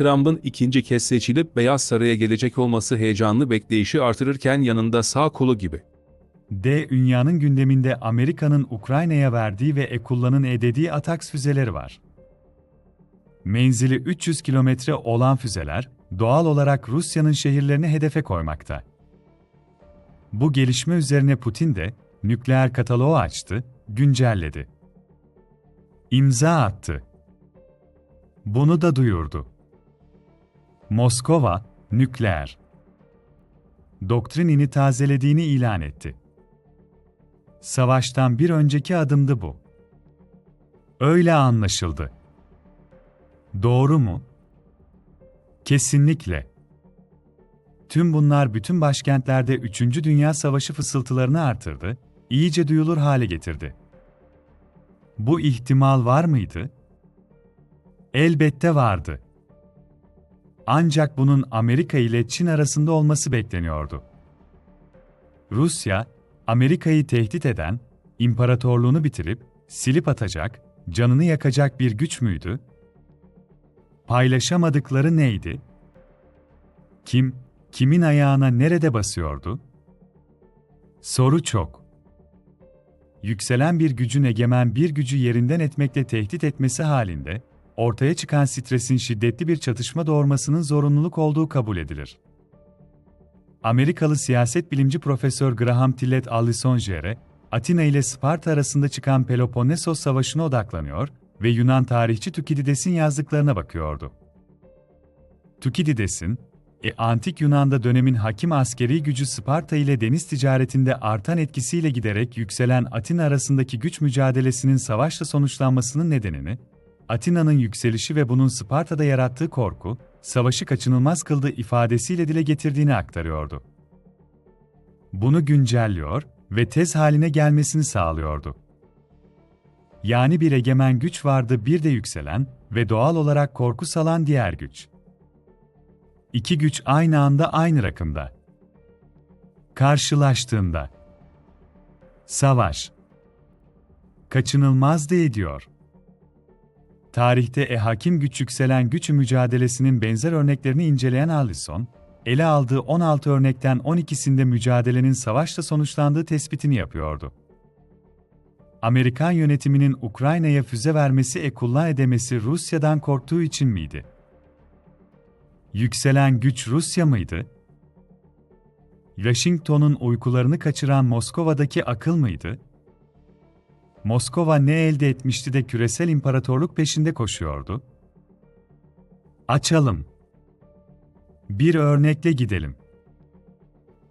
Trump'ın ikinci kez seçilip Beyaz Saray'a gelecek olması heyecanlı bekleyişi artırırken yanında sağ kolu gibi. D. Dünyanın gündeminde Amerika'nın Ukrayna'ya verdiği ve Ekulla'nın edediği Atax füzeleri var. Menzili 300 kilometre olan füzeler, doğal olarak Rusya'nın şehirlerini hedefe koymakta. Bu gelişme üzerine Putin de, nükleer kataloğu açtı, güncelledi. İmza attı. Bunu da duyurdu. Moskova, nükleer doktrinini tazelediğini ilan etti. Savaştan bir önceki adımdı bu. Öyle anlaşıldı. Doğru mu? Kesinlikle. Tüm bunlar bütün başkentlerde 3. Dünya Savaşı fısıltılarını artırdı, iyice duyulur hale getirdi. Bu ihtimal var mıydı? Elbette vardı. Ancak bunun Amerika ile Çin arasında olması bekleniyordu. Rusya, Amerika'yı tehdit eden, imparatorluğunu bitirip silip atacak, canını yakacak bir güç müydü? Paylaşamadıkları neydi? Kim, kimin ayağına nerede basıyordu? Soru çok. Yükselen bir gücün egemen bir gücü yerinden etmekle tehdit etmesi halinde, ortaya çıkan stresin şiddetli bir çatışma doğurmasının zorunluluk olduğu kabul edilir. Amerikalı siyaset bilimci Profesör Graham Tillett Allisonger'e, Atina ile Sparta arasında çıkan Peloponnesos Savaşı'na odaklanıyor ve Yunan tarihçi Tukidides'in yazdıklarına bakıyordu. Tukidides'in, e, Antik Yunan'da dönemin hakim askeri gücü Sparta ile deniz ticaretinde artan etkisiyle giderek yükselen Atina arasındaki güç mücadelesinin savaşla sonuçlanmasının nedenini, Atina'nın yükselişi ve bunun Sparta'da yarattığı korku, savaşı kaçınılmaz kıldığı ifadesiyle dile getirdiğini aktarıyordu. Bunu güncelliyor ve tez haline gelmesini sağlıyordu. Yani bir egemen güç vardı bir de yükselen ve doğal olarak korku salan diğer güç. İki güç aynı anda aynı rakımda. Karşılaştığında savaş kaçınılmazdı ediyor. Tarihte e hakim güç yükselen güç mücadelesinin benzer örneklerini inceleyen Allison, ele aldığı 16 örnekten 12'sinde mücadelenin savaşla sonuçlandığı tespitini yapıyordu. Amerikan yönetiminin Ukrayna'ya füze vermesi e kullan edemesi Rusya'dan korktuğu için miydi? Yükselen güç Rusya mıydı? Washington'un uykularını kaçıran Moskova'daki akıl mıydı? Moskova ne elde etmişti de küresel imparatorluk peşinde koşuyordu? Açalım. Bir örnekle gidelim.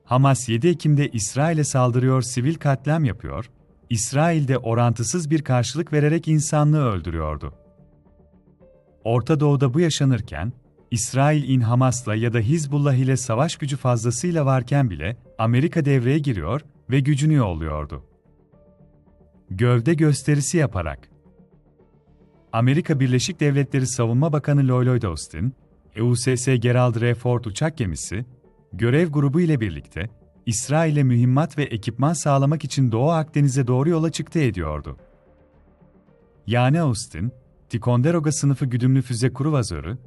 Hamas 7 Ekim'de İsrail'e saldırıyor, sivil katliam yapıyor, İsrail'de orantısız bir karşılık vererek insanlığı öldürüyordu. Orta Doğu'da bu yaşanırken, İsrail in Hamas'la ya da Hizbullah ile savaş gücü fazlasıyla varken bile Amerika devreye giriyor ve gücünü yolluyordu. Gövde gösterisi yaparak. Amerika Birleşik Devletleri Savunma Bakanı Lloyd Austin, EUSS Gerald R. Ford uçak gemisi, görev grubu ile birlikte İsrail'e mühimmat ve ekipman sağlamak için Doğu Akdeniz'e doğru yola çıktı ediyordu. Yani Austin, Ticonderoga sınıfı güdümlü füze kruvazörü,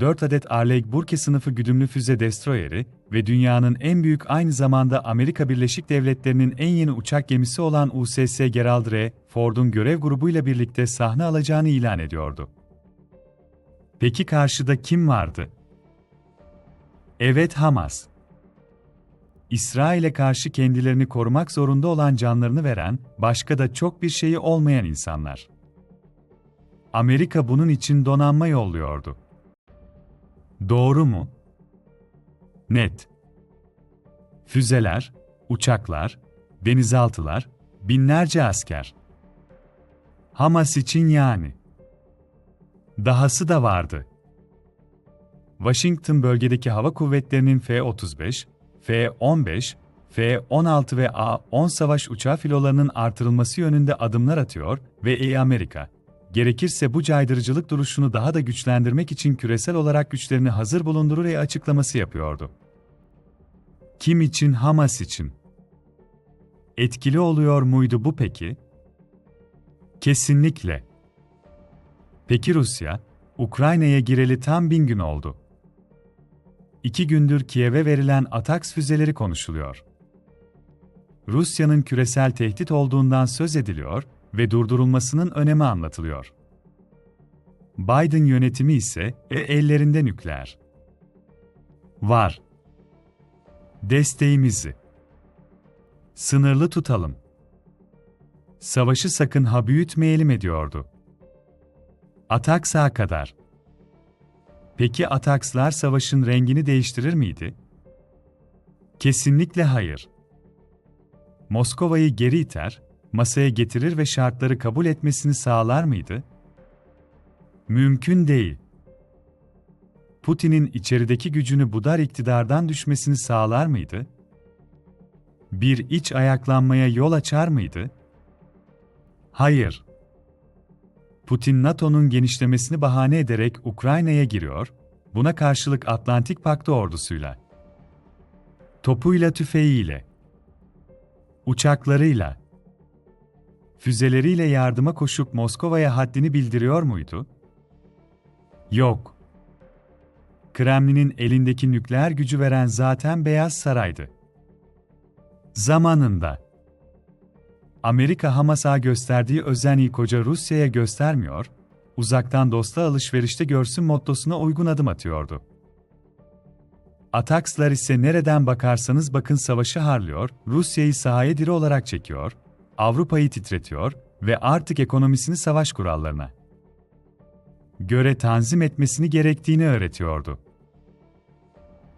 4 adet Arleigh Burke sınıfı güdümlü füze destroyeri ve dünyanın en büyük aynı zamanda Amerika Birleşik Devletleri'nin en yeni uçak gemisi olan USS Gerald R. Ford'un görev grubuyla birlikte sahne alacağını ilan ediyordu. Peki karşıda kim vardı? Evet Hamas. İsrail'e karşı kendilerini korumak zorunda olan canlarını veren, başka da çok bir şeyi olmayan insanlar. Amerika bunun için donanma yolluyordu. Doğru mu? Net. Füzeler, uçaklar, denizaltılar, binlerce asker. Hamas için yani. Dahası da vardı. Washington bölgedeki hava kuvvetlerinin F-35, F-15, F-16 ve A-10 savaş uçağı filolarının artırılması yönünde adımlar atıyor ve E Amerika, gerekirse bu caydırıcılık duruşunu daha da güçlendirmek için küresel olarak güçlerini hazır bulundurur ve açıklaması yapıyordu. Kim için Hamas için? Etkili oluyor muydu bu peki? Kesinlikle. Peki Rusya, Ukrayna'ya gireli tam bin gün oldu. İki gündür Kiev'e verilen Ataks füzeleri konuşuluyor. Rusya'nın küresel tehdit olduğundan söz ediliyor ve durdurulmasının önemi anlatılıyor. Biden yönetimi ise e, ellerinde nükleer. Var. Desteğimizi sınırlı tutalım. Savaşı sakın ha büyütmeyelim ediyordu. Ataks'a kadar. Peki Atakslar savaşın rengini değiştirir miydi? Kesinlikle hayır. Moskova'yı geri iter, masaya getirir ve şartları kabul etmesini sağlar mıydı? Mümkün değil. Putin'in içerideki gücünü budar iktidardan düşmesini sağlar mıydı? Bir iç ayaklanmaya yol açar mıydı? Hayır. Putin NATO'nun genişlemesini bahane ederek Ukrayna'ya giriyor, buna karşılık Atlantik Paktı ordusuyla, topuyla tüfeğiyle, uçaklarıyla, füzeleriyle yardıma koşup Moskova'ya haddini bildiriyor muydu? Yok. Kremlin'in elindeki nükleer gücü veren zaten Beyaz Saray'dı. Zamanında Amerika Hamas'a gösterdiği özeni koca Rusya'ya göstermiyor, uzaktan dosta alışverişte görsün mottosuna uygun adım atıyordu. Atakslar ise nereden bakarsanız bakın savaşı harlıyor, Rusya'yı sahaya diri olarak çekiyor, Avrupa'yı titretiyor ve artık ekonomisini savaş kurallarına göre tanzim etmesini gerektiğini öğretiyordu.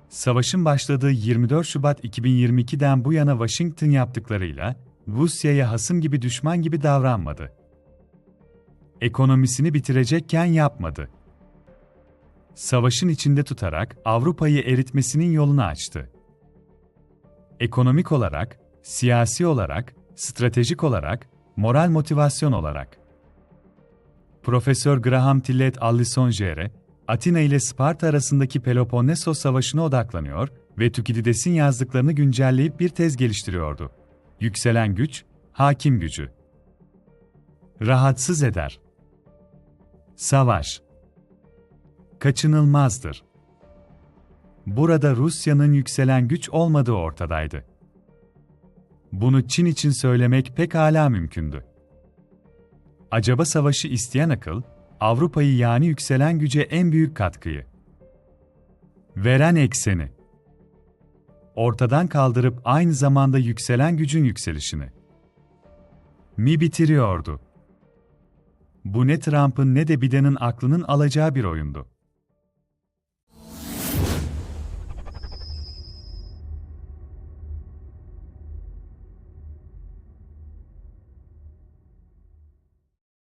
Savaşın başladığı 24 Şubat 2022'den bu yana Washington yaptıklarıyla Rusya'ya hasım gibi düşman gibi davranmadı. Ekonomisini bitirecekken yapmadı. Savaşın içinde tutarak Avrupa'yı eritmesinin yolunu açtı. Ekonomik olarak, siyasi olarak, stratejik olarak, moral motivasyon olarak. Profesör Graham Tillet Allisonjere, Atina ile Sparta arasındaki Peloponnesos Savaşı'na odaklanıyor ve Tukidides'in yazdıklarını güncelleyip bir tez geliştiriyordu. Yükselen güç, hakim gücü. Rahatsız eder. Savaş. Kaçınılmazdır. Burada Rusya'nın yükselen güç olmadığı ortadaydı. Bunu Çin için söylemek pek hala mümkündü. Acaba savaşı isteyen akıl, Avrupa'yı yani yükselen güce en büyük katkıyı veren ekseni ortadan kaldırıp aynı zamanda yükselen gücün yükselişini mi bitiriyordu? Bu ne Trump'ın ne de Biden'ın aklının alacağı bir oyundu.